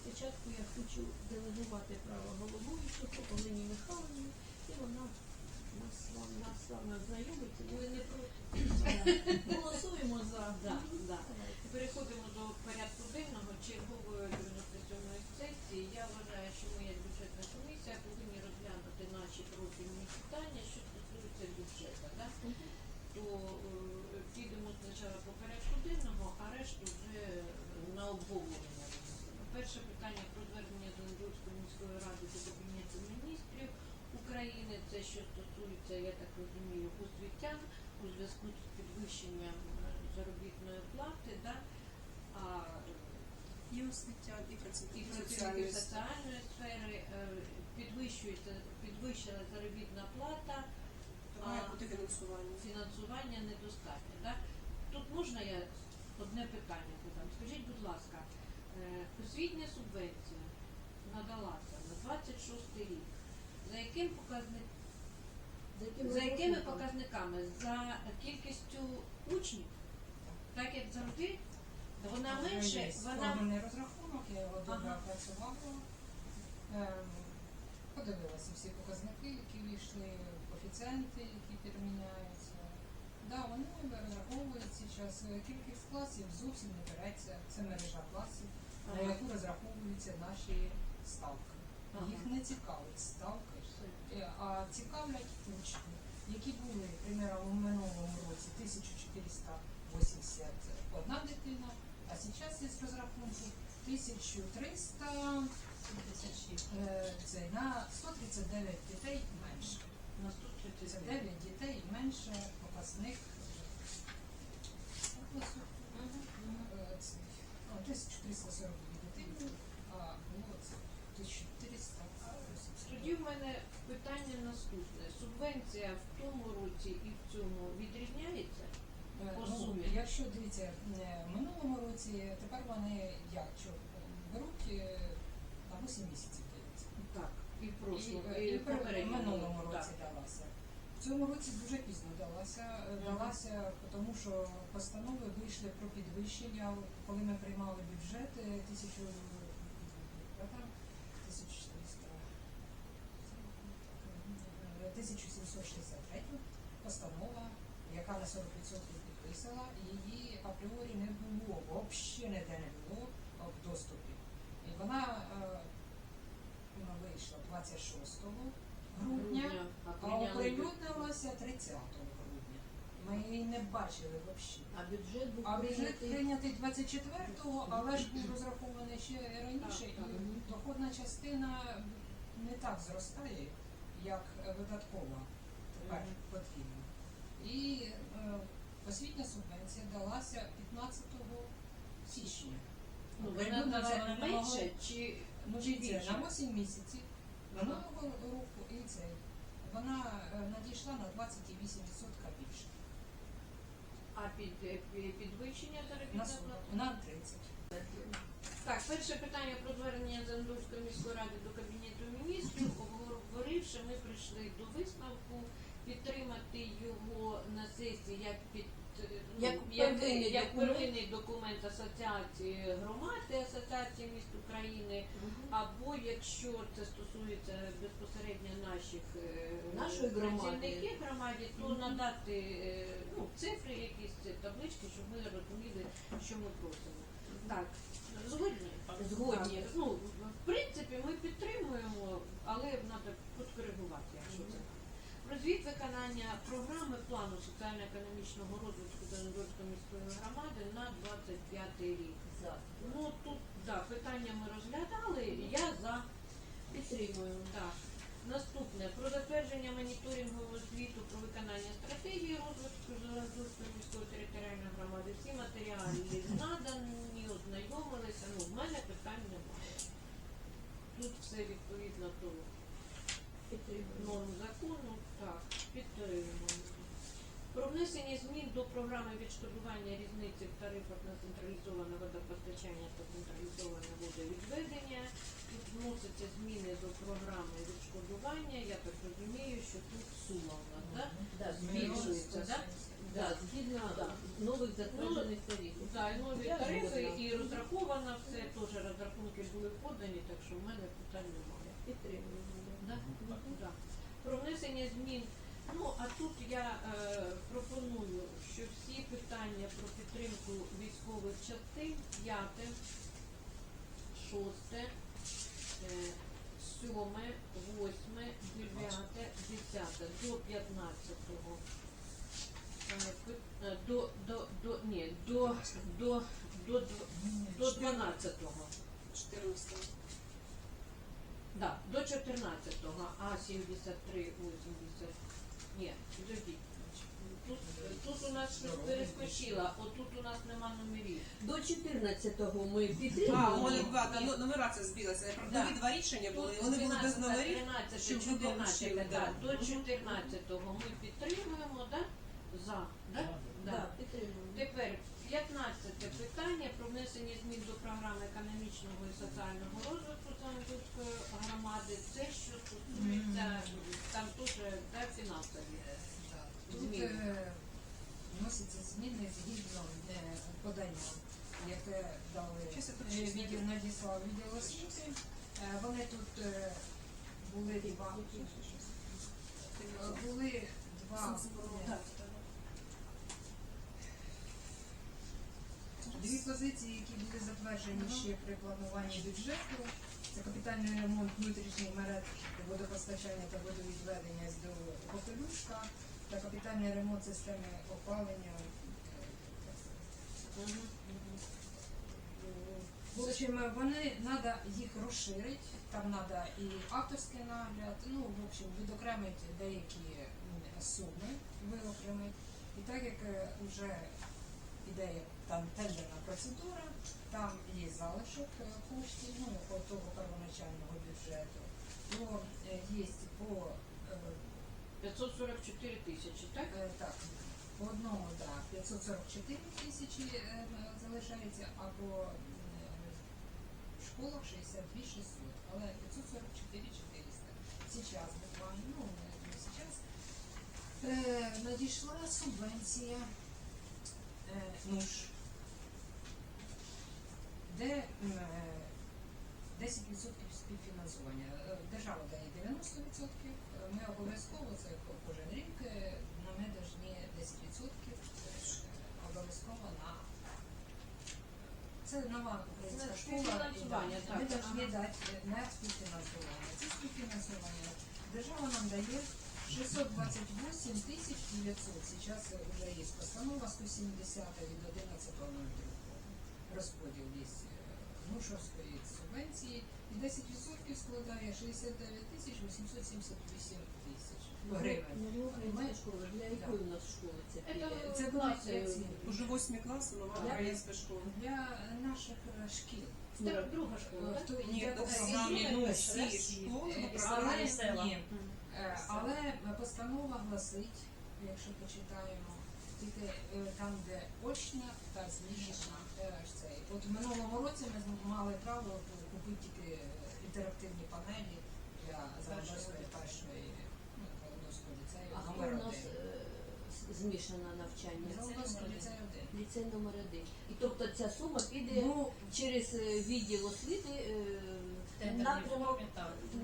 спочатку я хочу делегувати право головуючого Олені Михайловні, і вона нас з вами, нас з вами ознайомить. Ви не проти? Голосуємо за. Да, да. Давайте. Переходимо до порядку денного чергової 97-ї сесії. Я вважаю, що ми, як бюджетна комісія, повинні розглянути наші профільні питання, що стосуються бюджету. Да? То е, підемо спочатку по порядку денного, а решту вже на обговорення. Перше питання про звернення до Індійської міської ради до Кабінету міністрів України. Це що стосується, я так розумію, освітян у зв'язку з підвищенням е, заробітної плати. Да? А І освітян, і працівників соціальної сфери. е, підвищується підвищена заробітна плата, То має бути фінансування. фінансування недостатньо. Да? Тут можна я одне питання задам? Скажіть, будь ласка, е, освітня субвенція надалася на 26 рік. За яким показник, За якими показниками? За кількістю учнів? Так як завжди, вона менше, вона Повний розрахунок, я його добре Ага. опрацювала. Ем, Подивилася всі показники, які вийшли, коефіцієнти, які підміняються. Да, вони розраховують зараз. Кількість класів зовсім не береться. Це мережа класів, на Ага. яку розраховуються наші ставки. Ага. Їх не цікавить е, Е, а цікавлять учні, які були, примерно, у минулому році 1481 дитина, а зараз є з розрахунку 1300 е, це на 139 дітей менше. На 139 дітей менше показних. 1348. Питання наступне. Субвенція в тому році і в цьому відрізняється? Е, по ну, сумі. Якщо дивіться, е, в минулому році тепер вони як що беруть е, на 8 місяців дається. Так. І в І, прошлому, е, і, і в попередньому. минулому Так. році далася. В цьому році дуже пізно далася. Е, Мгм. Далася, тому що постанови вийшли про підвищення. Коли ми приймали бюджет е, тисячу яка? 1400, е, 1763 постанова, яка на 40% підписала, її апріорі не було, взагалі ніде не було в доступі. І вона е, вона вийшла 26 грудня, а оприлюднилася 30 грудня. Ми її не бачили взагалі. А бюджет був А бюджет прийнятий. прийнятий 24-го, але ж був розрахований ще раніше, і доходна частина не так зростає, як видаткова тепер Мгм. потрібно. І е, освітня субвенція далася 15 січня. Ну, вона не менше чи, Ну, чи більше? на 8 місяців минулого року і цей. Вона е, надійшла на 28% більше. А під, е, пі- підвищення На заробітної 40, плати? на 30. Так, перше питання про звернення Зандурської міської ради до Кабінету міністрів. Обговоривши, ми прийшли до висновку підтримати його на сесії як під ну, Як первинний як документ. первинний документ Асоціації громад і Асоціації міст України, або якщо це стосується безпосередньо наших е, Нашої громади. працівників громаді, то надати е, ну, цифри, якісь таблички, щоб ми розуміли, що ми просимо. Так, згодні? Згодні. Ну, в принципі, ми підтримуємо, але треба підкоригувати, якщо це так. Про виконання програми плану соціально-економічного розвитку Донецької міської громади на 25 рік. За. Ну тут да, питання ми розглядали, я за. Підтримую. Так. Наступне про затвердження моніторингового звіту про виконання стратегії розвитку Зеленодольської міської територіальної громади. Всі матеріали надані, ознайомилися. Ну, в мене питань немає. Тут все відповідно до норм закону. Так, підтримуємо. Про внесення змін до програми відшкодування різниці в тарифах на централізоване водопостачання та централізоване водовідведення. Тут вносяться зміни до програми відшкодування. Я так розумію, що тут сума в нас, Збільшується, Да, згідно нових затверджених тарифів. Так, ну, нові тарифи і розраховано все, теж розрахунки були подані, так що в мене питань немає. Підтримую. Про внесення змін. Ну, а тут я е, пропоную, що всі питання про підтримку військових частин, п'яте, шосте, е, сьоме, восьме, дев'яте, десяте до 15 до, до, до, ні, до, до, до, до 12-го. 14. Да, до 14-го, а 73, 80. Ні, підождіть. Тут, тут у нас щось перескочило, отут у нас нема номерів. До 14-го ми А, у підтримуємо. два, та ну- нумерація збилася. Да. Нові два рішення були, і вони були без 12, номерів. 13, щоб ви 14, да. да. До 14-го ми підтримуємо, да? За, да? Да, Да. підтримуємо. Тепер 15 питання про внесення змін до програми економічного і соціального розвитку Замбузької громади. Це що стосується там теж да, фінансові. Тут Зміни. е, вносяться зміни згідно е, подання, яке дали е, відділ надіслав відділ освіти. Е, Вони тут е, були два. е, Були два е, Дві позиції, які були затверджені ще при плануванні бюджету, це капітальний ремонт внутрішніх мереж водопостачання та водовідведення з до Попелюшка та капітальний ремонт системи опалення. В общем, вони треба їх розширити, там треба і авторський нагляд, ну, в общем, відокремити деякі суми, виокремити. І так як е, вже іде там тендерна процедура, там є залишок е, коштів, ну, по того первоначального бюджету, то е, є по е, 544 тисячі, так? Е, Так, по одному, так, 544 тисячі е, залишається, а по е, школах 62 600, але 544 400. Сейчас буквально, ну, сейчас. Е, Надійшла субвенція е, НУШ, де м, е, 10% співфінансування. Е, Держава дає 90%, е, ми обов'язково, це кожен рік, е, ну, ми повинні 10% е, обов'язково на це нова українська школа. Ми повинні дати на співфінансування. Це співфінансування. Держава нам дає 628 тисяч 900. Зараз вже є постанова 170 від 11.02. Розподіл є е, Нушовської субвенції. І 10% складає 69 тисяч 878 тисяч гривень. Ну. Для якої у нас школи це Це піде? Це буде класи. ці- Уже восьмий клас, нова українська школа. для наших е, шкіл. Це друга школа, так? Ні, ну, всі, школи. Е, Але постанова гласить, якщо почитаємо, тільки е, там, де очна та змішана е, цей. От в минулому році ми мали право купити тільки інтерактивні панелі для Заводської першої ну, ліцею А хто у нас е, змішане навчання? Ліцей номер один. І тобто ця сума піде Ну, через відділ освіти напрямок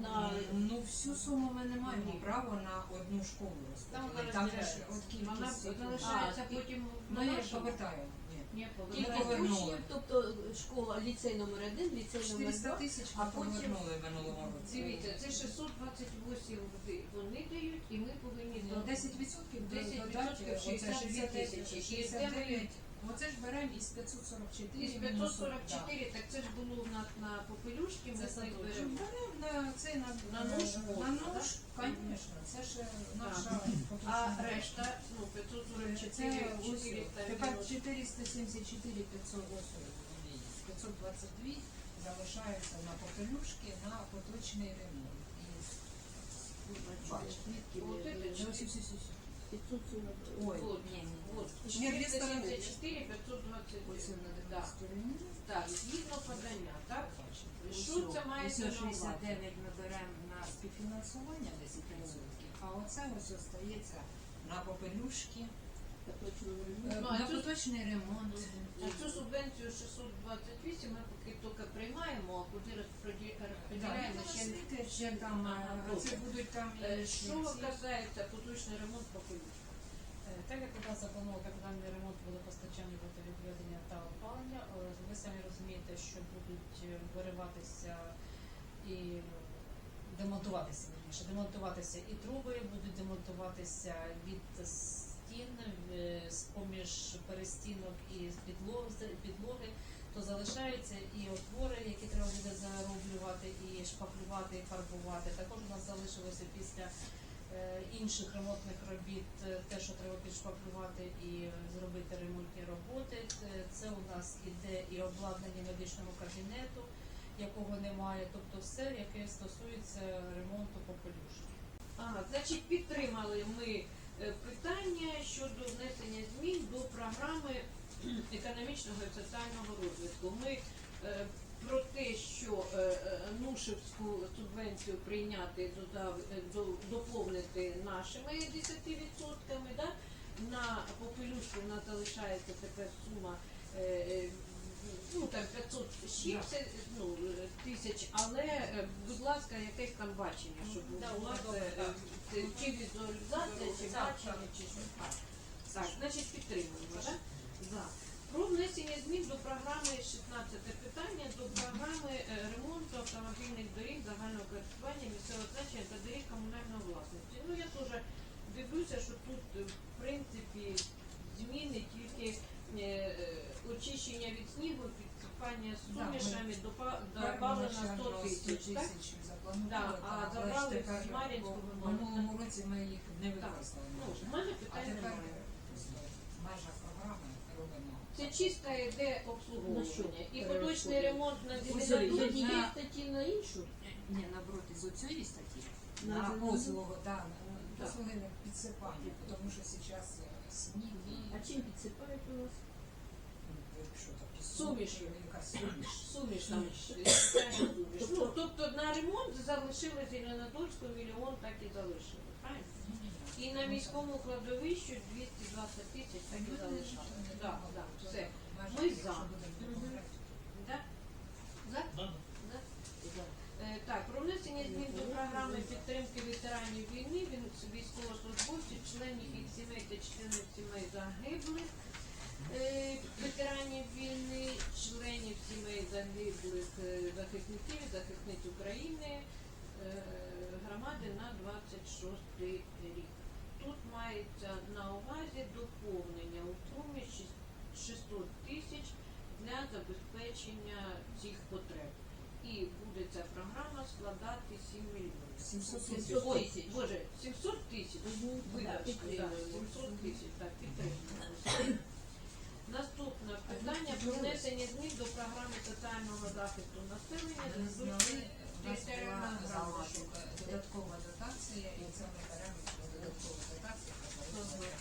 на ну всю суму ми не маємо права на одну школу Там розподілити. вона Там ж розбирається. от кількість. Вона цих- залишається А, потім Ми повертаємо. Ні. Ні, повернемо. повернули. учнів, тобто школа, ліцей номер один, ліцей номер 400 два. тисяч а ми потім- повернули в минулому році. Дивіться, це 628 ви- вони дають, і ми повинні Ну, до 10 відсотків 10 додати, оце 69 69 69. Оце ж беремо із 544. із мінус 544, так це ж було у нас на попелюшки, ми Це садочок. беремо. Беремо на це на, На нож на можна, нож, звісно, це ж е, наша А решта, ну, Це 544, ось, 400 тепер мінус. 474 500 ось, вони є. 522 залишаються на попелюшки на поточний ремонт. І ми- это Ось, ось, ось, ось. 540. Ой, Вот, ні. вот, Ні, дві сторони. 474, Ось 529. на Да. стороні. Так, згідно подання, так? Що це ось, на увазі? 69 ми беремо на співфінансування 10%, а оце ось остається на попелюшки. На цю- поточний ремонт. А цю субвенцію 628 ми поки тільки приймаємо, а куди розподі- розподіляємо, ще не ще, ще там, е, це будуть там Е, Що касається поточний ремонт? Е, Так як у нас заплановано капітальний ремонт водопостачання, водовідведення та опалення, е, ви самі розумієте, що будуть е, вириватися і демонтуватися, вірніше, демонтуватися і труби, будуть демонтуватися від стін, е, з-поміж перестінок і з підлог- з підлоги, то залишаються і отвори, які треба буде зароблювати, і шпаклювати, і фарбувати. Також у нас залишилося після е, інших ремонтних робіт, е, те, що треба підшпаклювати і зробити ремонтні роботи. Це- у нас іде і обладнання медичного кабінету, якого немає, тобто все, яке стосується ремонту попелюшки. Ага, значить, підтримали ми питання щодо внесення змін до програми економічного і соціального розвитку. Ми е, про те, що е, е, Нушевську субвенцію прийняти, е, доповнити нашими 10%, да? на попелюшку в нас залишається тепер сума е, е, ну, там 500 з чим це, ну, е, тисяч, але, е, будь ласка, якесь там бачення, щоб Да, добре, це, так. це чи візуалізація, чи Так, бачення, чи що. Так, так, значить підтримуємо, так? За. Про внесення змін до програми 16 питання до програми е, ремонту автомобільних доріг загального користування місцевого значення та доріг комунальної власності. Ну я теж дивлюся, що тут е, в принципі зміни тільки е, е, очищення від снігу, підсипання з сумішами ще на 100 тисяч. Так? Да, а забрали з Мар'їнського. В минулому році ми їх не використали. Ну, в мене А питань тепер немає. в межах програми робимо. Це чисто йде обслуговування. І поточний ремонт на Ось з однієї Зеленодольській. статті на іншу. Ні, напроти, з оцієї статті На послугу, Так. послуги підсипання, тому що зараз сніг і А чим підсипають у нас? ну, що якась суміш. Суміш там суміш. Ну, тобто на ремонт залишили Зеленодольську мільйон, так і залишили. Правильно? І на міському кладовищу 220 тисяч так і залишали. Так, так, все. Ми за. Да? За? За? За. Е, Так, про внесення змін до програми підтримки ветеранів війни, він військовослужбовців, членів їх сімей та членів сімей загиблих, ветеранів війни, членів сімей загиблих е, захисників, захисниць України е, громади на 26 рік. Тут мається на увазі доповнення у сумі 600 тисяч для забезпечення цих потреб. І буде ця програма складати 7 мільйонів. 700 тисяч. Ой, Боже, 700 тисяч. Вибачте, так, 700 тисяч, так, підтримуємо. Наступне питання про внесення змін до програми соціального захисту населення за знали, у нас була громада. додаткова дотація, і це ми беремо яка передбачена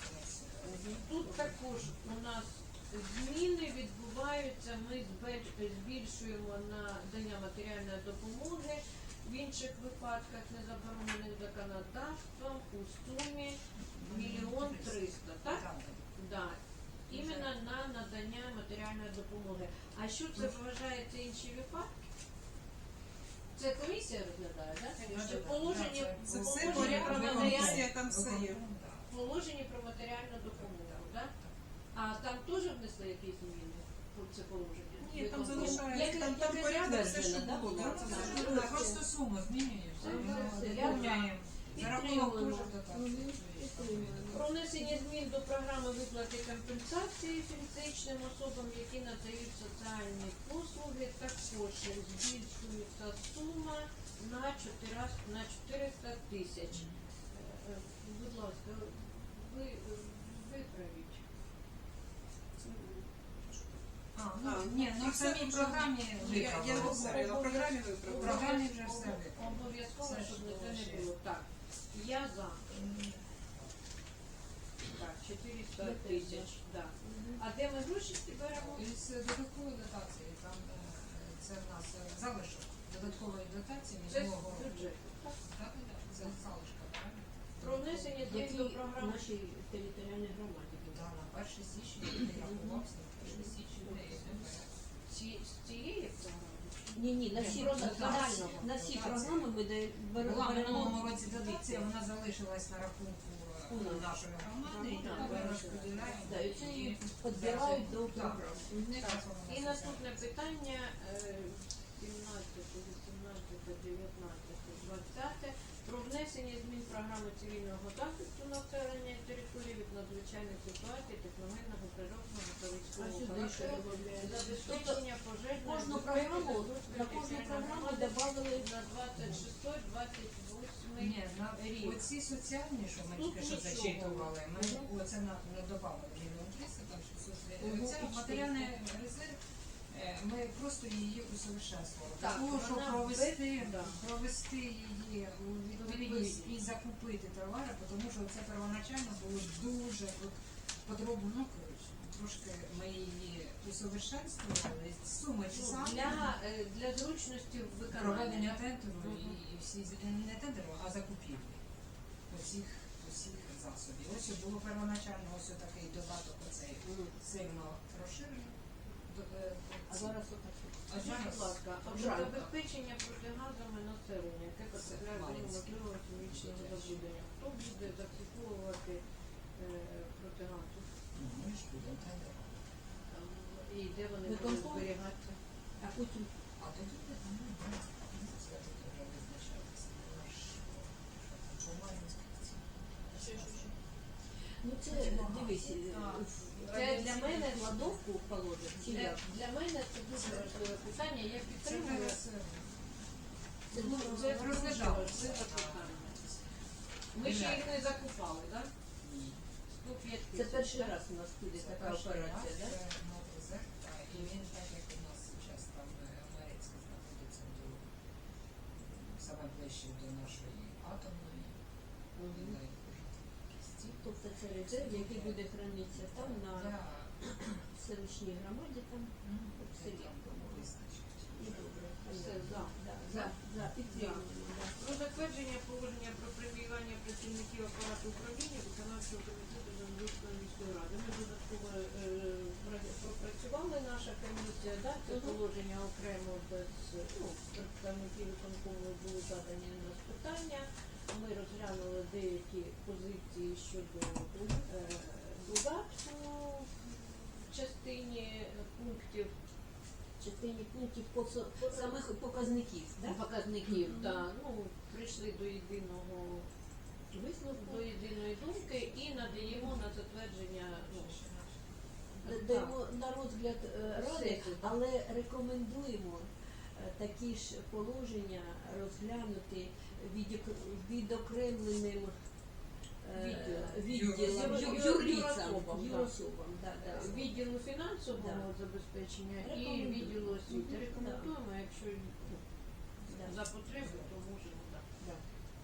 комісією. Тут також у нас зміни відбуваються. Ми збільшуємо надання матеріальної допомоги в інших випадках, не заборонених законодавством, у сумі мільйон триста. Так? Так, Да. Іменно на надання матеріальної допомоги. А що це вважається інші випадки? Це комісія розглядає, так? так, Що положення, Це все положення про матеріальну комісія, там все є. Положення про матеріальну допомогу, так? А там теж внесли якісь зміни про це положення? Ні, там Виконком. залишається, там, там порядок, все, що було. да, да, це все ж Так, Просто сума змінюється. Це все. доповняємо. За рахунок Підтримуємо. кожен дотації. Мгм, підтримуємо. Про внесення змін до програми виплати компенсації фізичним особам, які надають соціальні послуги, також збільшується сума на 400, на 400 тисяч. Е, е, Будь ласка, ви е, виправіть. А, А, ну, ні, ну в самій програмі Я, я в програмі В виправили. програмі вже все. Обов'язково, щоб ще. не було. Так, я за. Так, 400 тисяч, так. А де ми гроші беремо? Із додаткової дотації, там е, це в нас е, залишок додаткової дотації Це з міського бюджету. так? Так, так, це залишка, правильно? Про внесення змін Які до програми. нашій територіальній громаді Да, буде? да. перший січня він рахувався на перший січня. і тепер. Ці, з цієї програми? Ні, ні, на всі, програми- на всі- програми ми де-. Була в беремо- минулому році дотація, вона залишилась на рахунку е, нашої громади, і Так, тепер розподіляємо. Да, і це її підбирають до Так. програм. Не Так, воно І наступне питання е, 17, 18, 19, 20 про внесення змін програми цивільного захисту населення і території від надзвичайних ситуацій, техногенного, природного та військового характеру, забезпечення пожежної Кожну програму, на кожну програму додали на 26-28 Ні, на рік. оці соціальні, що ми тільки що зачитували, ми оце на добавили мільйон триста, там 600 Мгм. Це І матеріальний резерв. Е, Ми просто її усовершенствували. Так, щоб вона провести, да. провести її у відповідність і закупити товари, тому що це первоначально було дуже от подробно, ну коротше, трошки ми її усовершенствували. Суми ті Ну. Для, е, для зручності виконання. проведення тендеру і, і всі з- не тендеру, а закупівлі усіх усіх засобів. Ось і було первоначально ось такий додаток оцей сильно розширений. А зараз а Скажіть, будь ласка, а забезпечення протигазами населення, яке потрапляє до можливого хімічного забруднення, хто буде закуповувати е. Там, І де вони будуть зберігатися? А потім А тоді де там ну, ну, це буде вже визначатися. Наш Чумаринський ці. Ну це дивись, е, це для мене кладовку положить. Для, для мене це дуже важливе питання. Я Це підтримую. Це дуже це розглядали. розглядали питання. Ми ще їх не закупали, так? Це перший раз у нас Це така операція, це і він так як у нас зараз там е, Марецький знаходиться до саме ближче до нашої атомної, Мгм. дай Боже, кісті. Тобто це резерв, який буде хранитися там на селищній громаді, там ну, в селі. І добре. Все, за. Да, за, за, підтримуємо, да. Про затвердження положення про преміювання працівників апарату управління виконавчого комітету Донецької міської ради. Ми додатково е, пра- пропрацювали наша комісія, да, це Мгм. положення окремо без ну, представників виконкому були задані на нас питання. Ми розглянули деякі позиції щодо е, додатку в частині пунктів В частині пунктів по самих показників, да? показників. Мгм. та, ну, прийшли до єдиного Висновку. до єдиної думки і надаємо на затвердження ну, Даємо на розгляд е, ради, але рекомендуємо е, такі ж положення розглянути відокремленим е, Відділом. відділом, Юр- ю- юр- юрицям, юрособам, да, да. відділу фінансового забезпечення і відділу освіти. Рекомендуємо, якщо ну, за потреби, то можемо так. Да.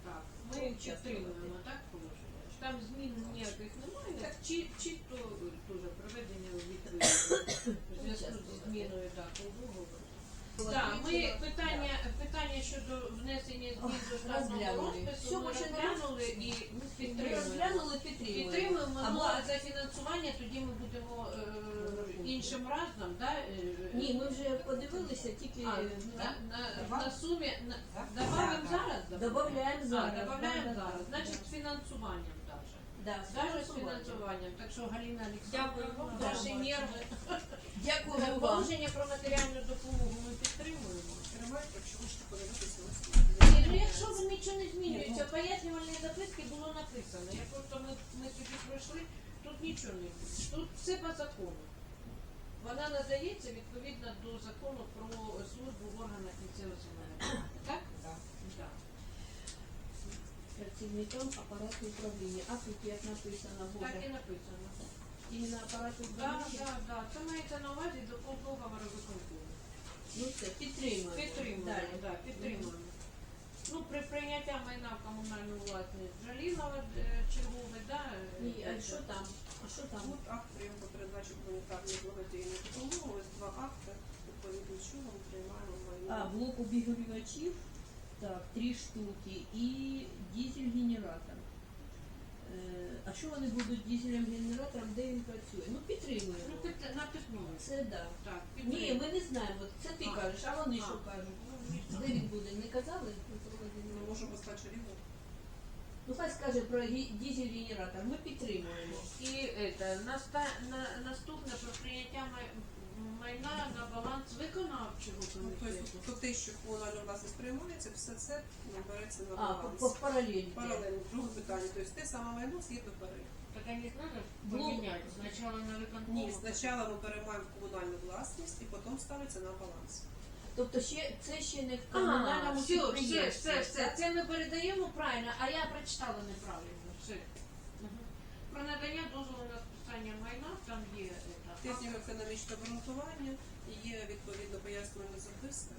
Так, ми підтримуємо так положення. Там змін ніяких немає. Так чи- чітко дуже проведення відповідно в зв'язку зі зміною так. Так, ми питання, питання щодо внесення змін до штатного Розглянули. розпису Всього ми не розглянули і Ми підтримуємо. розглянули, підтримуємо. Підтримуємо, ну а за фінансування тоді ми будемо е, іншим разом, да? е, Ні, ми вже подивилися, тільки а, е, на, на, на сумі на, добавимо зараз? додаємо зараз. Да, зараз. Значить, фінансуванням. Да, Даже з фінансуванням. Так що Галина Дякую Олександровна, вам. ваші Да. нерви. Дякую вам. Положення про матеріальну допомогу ми підтримуємо. Тримайте, якщо хочете подивитися. Ні, ну якщо ви нічого не змінюється, в пояснювальній записці було написано. Я просто ми, ми тоді пройшли, тут нічого не буде. Тут все по закону. Вона надається відповідно до закону про службу в органах місцевого самоврядування. Так? Так. Так. Працівникам апарату управління. А тут як написано, Так і написано. іменно апарату Так, управління. так, так. Це мається на увазі до договору виконкому. Ну все, підтримуємо. Підтримуємо, Далі. да, підтримуємо. Ну, при прийняття майна в комунальну власність Жалінова е, чергове, да? Ні, а е, що там? А що там? Тут акт прийому передачі гуманітарної благодійної допомоги. Ось два акти. Відповідно, чого ми приймаємо А, майно. блок обігрівачів, так, три штуки і дизель-генератор. Е, А що вони будуть дізельним генератором, де він працює? Ну Ну, підтримуємо. під- на підмові. Це да. Так, Ні, ми не знаємо. Це ти А. кажеш, а вони А. що кажуть? Ну. Де він буде? Не казали? Ми можемо рівно. Ну хай скаже про дізель-генератор. Ми підтримуємо. І это, наста, на, наступне про прийняття май, майна на баланс виконавчого Ну, то те, що комунальна власність приймається, все це ну, береться на А, по, баланс. по паралелі. Паралельно, друге питання. Тобто те саме майно згідно переліку. Так не надо Ну, поміняти спочатку на. Ні, спочатку ми переймаємо комунальну власність і потім ставиться на баланс. Тобто ще це ще не в А, комунальному все, все, підприємстві. все, все, це ми передаємо правильно, а я прочитала неправильно. Все. Мгм. Про надання дозволу на списання майна, там є это, Техніко-економічне обґрунтування, є відповідно пояснювальна записка.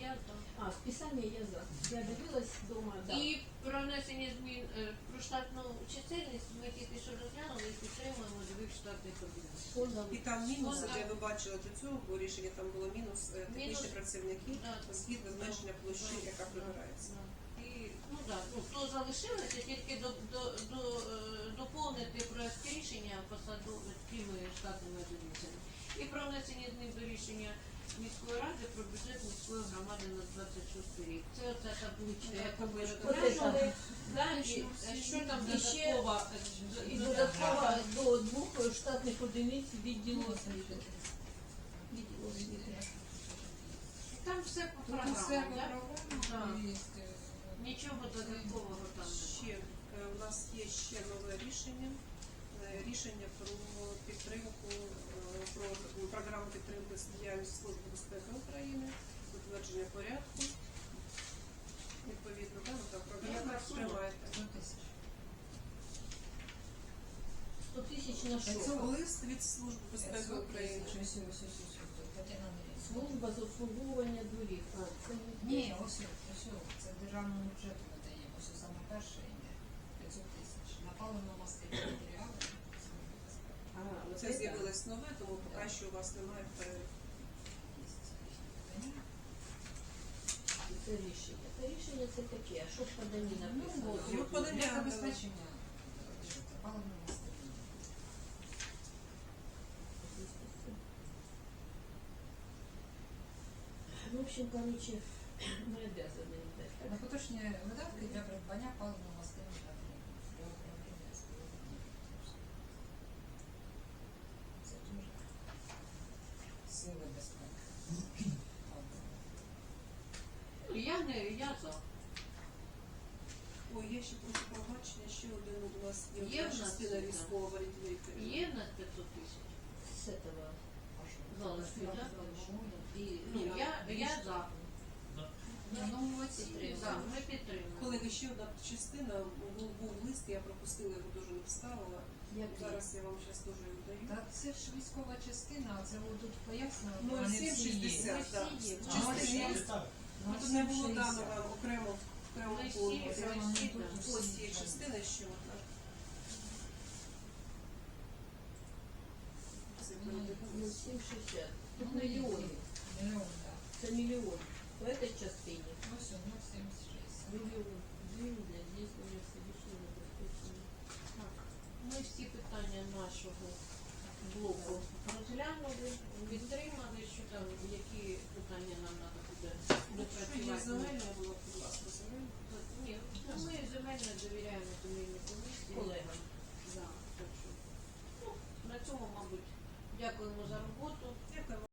Я там. А, списання я за. Я дивилась вдома, да. І про внесення змін е, про штатну чисельність ми тільки що розглянули і підтримуємо двох штатних одиниць. Фондом. І там Фонда. де ви бачили до цього, бо рішення там було мінус е, технічні Мінус. працівники Да. згідно зменшення площі, яка прибирається. І ну да, ну то залишилося тільки до, до, до, е, доповнити проект рішення посаду тими штатними одиницями. І про внесення змін до рішення міської ради про бюджет міської громади на 26 рік. Це оця табличка, яку ми розглянули. Да, і, е, що там І ще- додатково? І додатково до двох штатних одиниць відділу освіти. Відділу освіти. Там все по все програмам Да. є. Нічого додаткового там Ще е, у нас є ще нове рішення. Е, Рішення про підтримку е, про програму підтримки діяльності Служби безпеки України, затвердження порядку. Відповідно, да, ну, там програма приймаєте. 100 тисяч. 100 тисяч на Це що? лист від Служби безпеки України. Служба з обслуговування доріг. Це Ні, ось, ось, це державному бюджету видає. Ось саме перше йде. 500 тисяч. На паливно-мастильні матеріали. Служба Це з'явилось нове, тому поки що у вас немає в переліку. Це рішення. Це рішення це таке. А що в поданні написано? Ну, Ну, подання забезпечення. Ну, в общем, короче, мы обязаны. На поточні видатки для придбання паливно-мастильних матеріалів для управління співробітників. Це дуже сили безпеки. Я не, я за. Ой, я ще прошу пробачення, ще один у нас є, Є в нас частина військова лікаря. Є в нас 500 тисяч? С этого. Залишки. И, Ну, я, я за. Ні, ну оці Підтримую. За, ми підтримуємо. Колеги, ще одна частина, був, був лист, я пропустила, його дуже не вставила. Як Зараз я вам зараз теж його даю. Та це ж військова частина, а це тут пояснено, Ну, вони всі є. 760, Ми так. всі є. В А, частині ось є. є. Ну, Тут не було дано вам окремо, окремо Ми всі, пункту. ми Це всі, вони да. тут Ось цієї частини ще одна. Це Ну, Ну, 7,60. Тут Ну, миллион. Мільйон, так. Это миллион. В этой частине. Ось воно 760. Миллион. Гривен для забезпечення. Так, Ми всі питання нашого блоку розглянули, підтримали, що там, які питання нам треба буде допрацювати. була, будь ласка, земельна. Ні, ну, ми земельно довіряємо земельній комісії. Колегам. Да, так що, ну, на цьому, мабуть, дякуємо за роботу.